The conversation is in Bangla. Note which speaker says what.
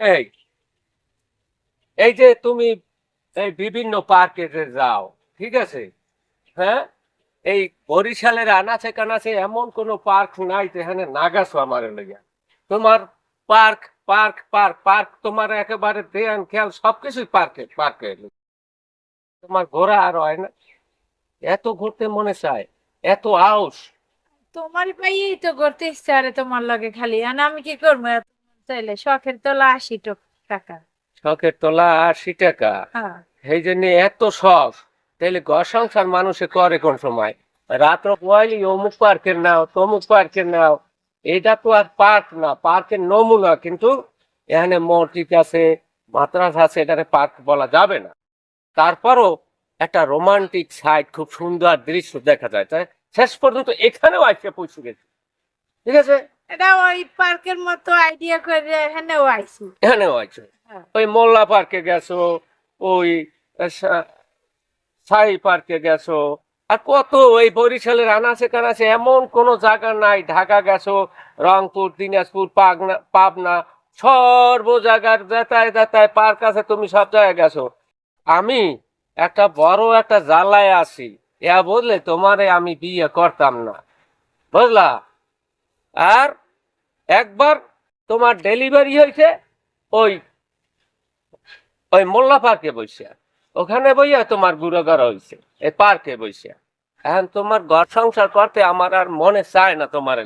Speaker 1: এই এই যে তুমি এই বিভিন্ন পার্কে যাও, ঠিক আছে? হ্যাঁ? এই বরিশালের আনাচে কানাচে এমন কোনো পার্ক নাই যেখানে নাগাছো আমার লেগে তোমার পার্ক পার্ক পার্ক পার্ক তোমার একেবারে ধ্যান খেয়াল সবকিছুই পার্কে পার্কে তোমার ঘোরা আর হয় না। এত ঘুরতে মনে চায়, এত আউস।
Speaker 2: তোমার পাইয়েই তো ঘুরতে ইচ্ছা তোমার লগে খালি। আর আমি কি করব? চাইলে শখের তোলা আশি টাকা।
Speaker 1: শখের তোলা আশি টাকা?
Speaker 2: হ্যাঁ।
Speaker 1: সেই জন্য এত শখ। ঘর সংসার মানুষে করে কোন সময়? রাত্র অমুক পার্কের নাও তমুক পার্কের নাও। এটা তো আর পার্ক না পার্কের নমুনা কিন্তু এখানে মসজিদ আছে মাদ্রাস আছে এটারে পার্ক বলা যাবে না। তারপরও একটা রোমান্টিক সাইড খুব সুন্দর দৃশ্য দেখা যায়। তাই শেষ পর্যন্ত এখানেও আইসে পৌঁছে গেছে। ঠিক আছে?
Speaker 2: এটা ওই পার্কের মতো আইডিয়া করে এখানেও আইছি।
Speaker 1: এখানেও আছে
Speaker 2: হ্যাঁ।
Speaker 1: ওই মোল্লা পার্কে গেছো ওই সাই পার্কে গেছো। আর কত ওই বরিশালের আনাচে কানাচে এমন কোনো জায়গা নাই ঢাকা গেছো রংপুর দিনাজপুর পাবনা পাবনা সর্ব জায়গার যেতায় যেতায় পার্ক আছে তুমি সব জায়গায় গেছো। আমি একটা বড় একটা জ্বালায় আছি। ইয়া বললে তোমারে আমি বিয়ে করতাম না। বুঝলা? আর একবার তোমার ডেলিভারি হয়েছে ওই ওই মোল্লা পার্কে বসিয়া ওখানে বইয়া তোমার গুড়াগার হয়েছে, এই পার্কে বসিয়া এখন তোমার ঘর সংসার করতে আমার আর মনে চায় না তোমার।